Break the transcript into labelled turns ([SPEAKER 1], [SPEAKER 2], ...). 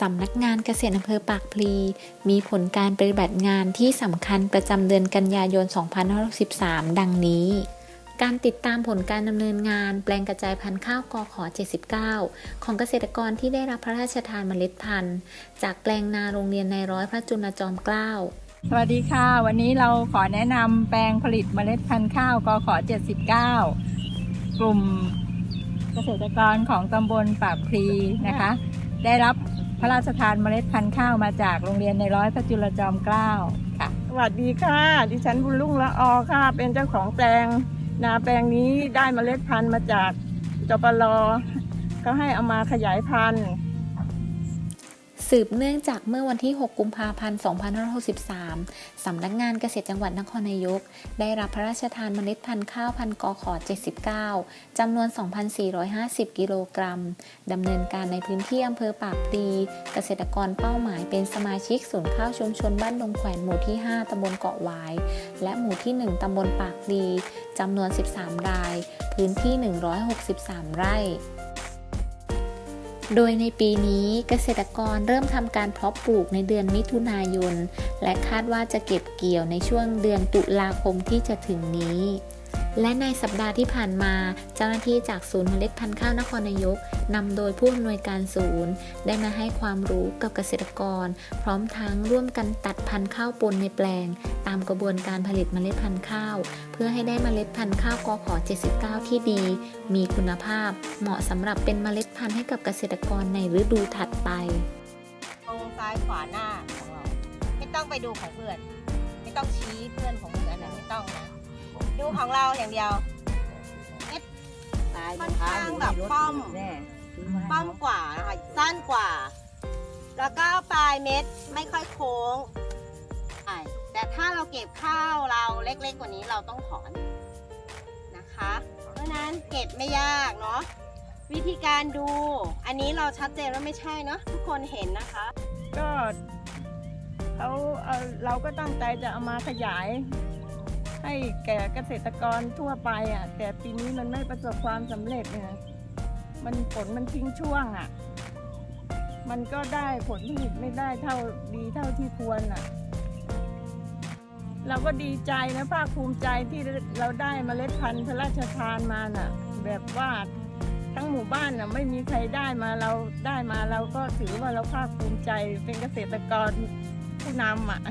[SPEAKER 1] สำนักงานเกษตรอำเภอปากพลี มีผลการปฏิบัติงานที่สำคัญประจำเดือนกันยายน 2563 ดังนี้ การติดตามผลการดำเนินงานแปลงกระจายพันธุ์ข้าวกอขอ 79 ของเกษตรกรที่ได้รับพระราชทานเมล็ดพันธุ์ จากแปลงนาโรงเรียนในร้อยพระจุลจอมเกล้า
[SPEAKER 2] สวัสดีค่ะ วันนี้เราขอแนะนำแปลงผลิตเมล็ดพันธุ์ข้าวกขอ 79 กลุ่มเกษตรกรของตำบลปากพลีนะคะ ได้รับ พระราชทานเมล็ดพันธุ์ข้าวมาจากโรงเรียนในร้อยพระจุลจอมเกล้าค่ะ
[SPEAKER 3] สวัสดีค่ะ ดิฉันบุญรุ่งละออค่ะ เป็นเจ้าของแปลง นาแปลงนี้ได้เมล็ดพันธุ์มาจากจปลก็ให้เอามาขยายพันธุ์
[SPEAKER 1] สืบเนื่องจากเมื่อวันที่ 6 กุมภาพันธ์ 2563 สำนักงานเกษตรจังหวัดนครนายก ได้รับพระราชทานเมล็ดพันธุ์ข้าวพันกอขอ 79 จำนวน 2,450 กิโลกรัม ดำเนินการในพื้นที่อำเภอปากพลี เกษตรกรเป้าหมายเป็นสมาชิกศูนย์ข้าวชุมชนบ้านดงแขวนหมู่ที่ 5 ตำบลเกาะหวาย และหมู่ที่ 1 ตำบลปากพลี จำนวน 13 ราย พื้นที่ 163 ไร่ โดยในปีนี้เกษตรกรเริ่มทำการเพาะปลูกในเดือนมิถุนายน และคาดว่าจะเก็บเกี่ยวในช่วงเดือนตุลาคมที่จะถึงนี้ และในสัปดาห์ที่ผ่านมา เจ้าหน้าที่จากศูนย์เมล็ดพันธุ์ข้าวนครนายกนำโดยผู้อำนวยการศูนย์ ได้มาให้ความรู้กับเกษตรกร พร้อมทั้งร่วมกันตัดพันธุ์ข้าวปนในแปลง ตามกระบวนการผลิตเมล็ดพันธุ์ข้าว เพื่อให้ได้เมล็ดพันธุ์ข้าวกอขอ79 ที่ดี มีคุณภาพ เหมาะสำหรับเป็นเมล็ดพันธุ์ให้กับเกษตรกรในฤดูถัดไป
[SPEAKER 4] ตรงซ้ายขวาหน้าของเราไม่ต้องไปดูของเพื่อน ไม่ต้องชี้เพื่อนของเพื่อนนะไม่ต้องนะ ดูของเราอย่างเดียวเม็ดค่อนข้างแบบป้อมป้อมกว่านะคะสั้นกว่า แล้วก็ปลายเม็ดไม่ค่อยโค้งใช่แต่ถ้าเราเก็บข้าวเราเล็กๆกว่านี้เราต้องถอนนะคะ เพราะฉะนั้นเก็บไม่ยากเนาะวิธีการดู อันนี้เราชัดเจนว่าไม่ใช่เนาะทุกคนเห็นนะคะ
[SPEAKER 3] ก็เขาเอาเราก็ตั้งใจจะเอามาขยาย ให้แก่เกษตรกรทั่วไปอะ แต่ปีนี้มันไม่ประสบความสำเร็จเนี่ยมันผลมันทิ้งช่วงอะ มันก็ได้ผลผลิตไม่ได้เท่าดีเท่าที่ควรอะ เราก็ดีใจนะภาคภูมิใจที่เราได้เมล็ดพันธุ์พระราชทานมาน่ะ แบบว่าทั้งหมู่บ้านน่ะไม่มีใครได้มาเราได้มาเราก็ถือว่าเราภาคภูมิใจเป็นเกษตรกรผู้นำอะ